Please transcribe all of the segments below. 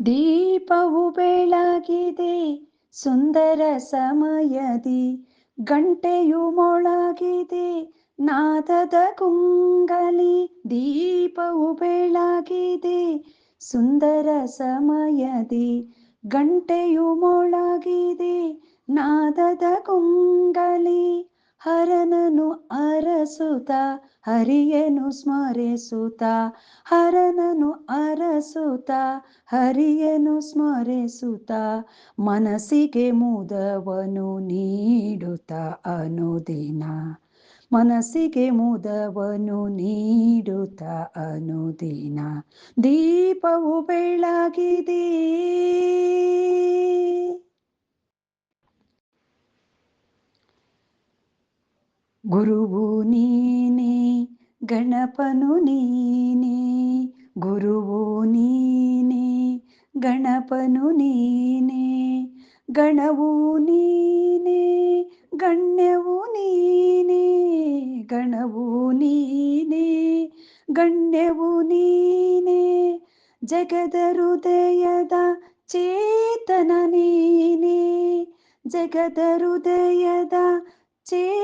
ದೀಪವು ಬೆಳಗಿದೆ ಸುಂದರ ಸಮಯದಿ, ಗಂಟೆಯು ಮೊಳಗಿದೆ ನಾದದ ಕುಂಗಲಿ, ದೀಪವು ಬೆಳಗಿದೆ ಸುಂದರ ಸಮಯದಿ, ಗಂಟೆಯು ಮೊಳಗಿದೆ ನಾದದ ಕುಂಗಲಿ. ಹರನನು ಅರಸುತ, ಹರಿಯನು ಸ್ಮರಿಸುತ. ಹರನನು ಅರಸುತ, ಹರಿಯನು ಸ್ಮರಿಸುತ. ಮನಸ್ಸಿಗೆ ಮುದವನು ನೀಡುತ್ತ ಅನುದಿನ. ಮನಸ್ಸಿಗೆ ಮುದವನು ನೀಡುತ್ತ ಅನುದಿನ. ದೀಪವು ಬೆಳಗಿದೆ ಗುರುವು ನೀನೇ, ಗಣಪನು ನೀನೇ. ಗುರುವು ನೀನೇ, ಗಣಪನು ನೀನೇ. ಗಣವು ನೀನೇ, ಗಣ್ಯವು ನೀನೇ. ಗಣವು ನೀನೇ, ಗಣ್ಯವು ನೀನೇ. ಜಗದ ಹೃದಯದ ಚೇತನ ನೀನೇ. ಜಗದ ಹೃದಯದ ಚೇತನ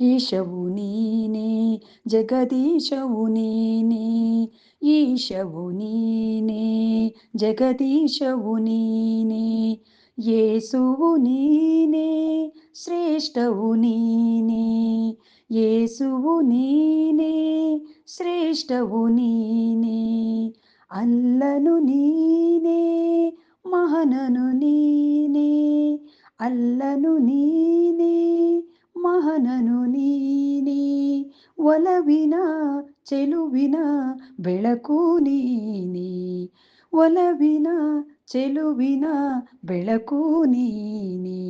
ಈಶವು ನೀನೆ ಜಗದೀಶವು ನೀನೆ ಈಶವು ನೀನೆ ಜಗದೀಶವು ನೀನೆ ಯೇಸುವು ನೀನೆ ಶ್ರೇಷ್ಠವು ನೀನೆ ಯೇಸುವು ನೀನೆ ಶ್ರೇಷ್ಠವು ನೀನೆ ಅಲ್ಲನು ನೀನೆ ಮಹನನು ನೀನೆ ಅಲ್ಲನು ನೀನೆ ಮಹನನು ನೀನೇ ಒಲವಿನ ಚೆಲುವಿನ ಬೆಳಕು ನೀನೇ ಒಲವಿನ ಚೆಲುವಿನ ಬೆಳಕು ನೀನೇ.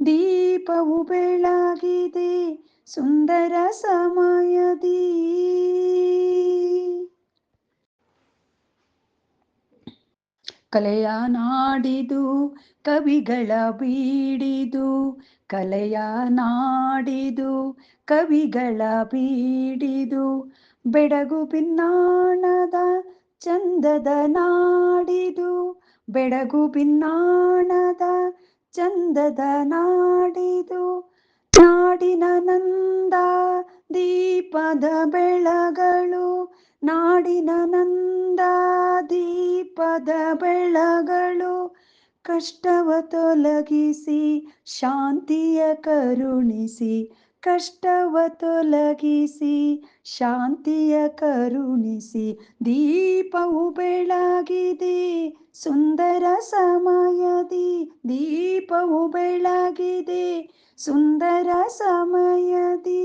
ದೀಪವು ಬೆಳಗಿದೆ ಸುಂದರ ಸಮಯದಿ ಕಲೆಯ ನಾಡಿದು ಕವಿಗಳ ಬೀಡಿದು ಕಲೆಯ ನಾಡಿದು ಕವಿಗಳ ಬೀಡಿದು, ಬೆಡಗು ಭಿನ್ನಾಣದ ಚಂದದ ನಾಡಿದು, ಬೆಡಗು ಭಿನ್ನಾಣದ ಚಂದದ ನಾಡಿದು. ನಾಡಿನ ನಂದ ದೀಪದ ಬೆಳಗಳು ನಾಡಿನ ನಂದ ದೀಪದ ಬೆಳಗಳು ಕಷ್ಟವ ತೊಲಗಿಸಿ, ಶಾಂತಿಯ ಕರುಣಿಸಿ, ಕಷ್ಟವ ತೊಲಗಿಸಿ, ಶಾಂತಿಯ ಕರುಣಿಸಿ, ದೀಪವು ಬೆಳಗಿದೆ, ಸುಂದರ ಸಮಯದಿ, ದೀಪವು ಬೆಳಗಿದೆ, ಸುಂದರ ಸಮಯದಿ.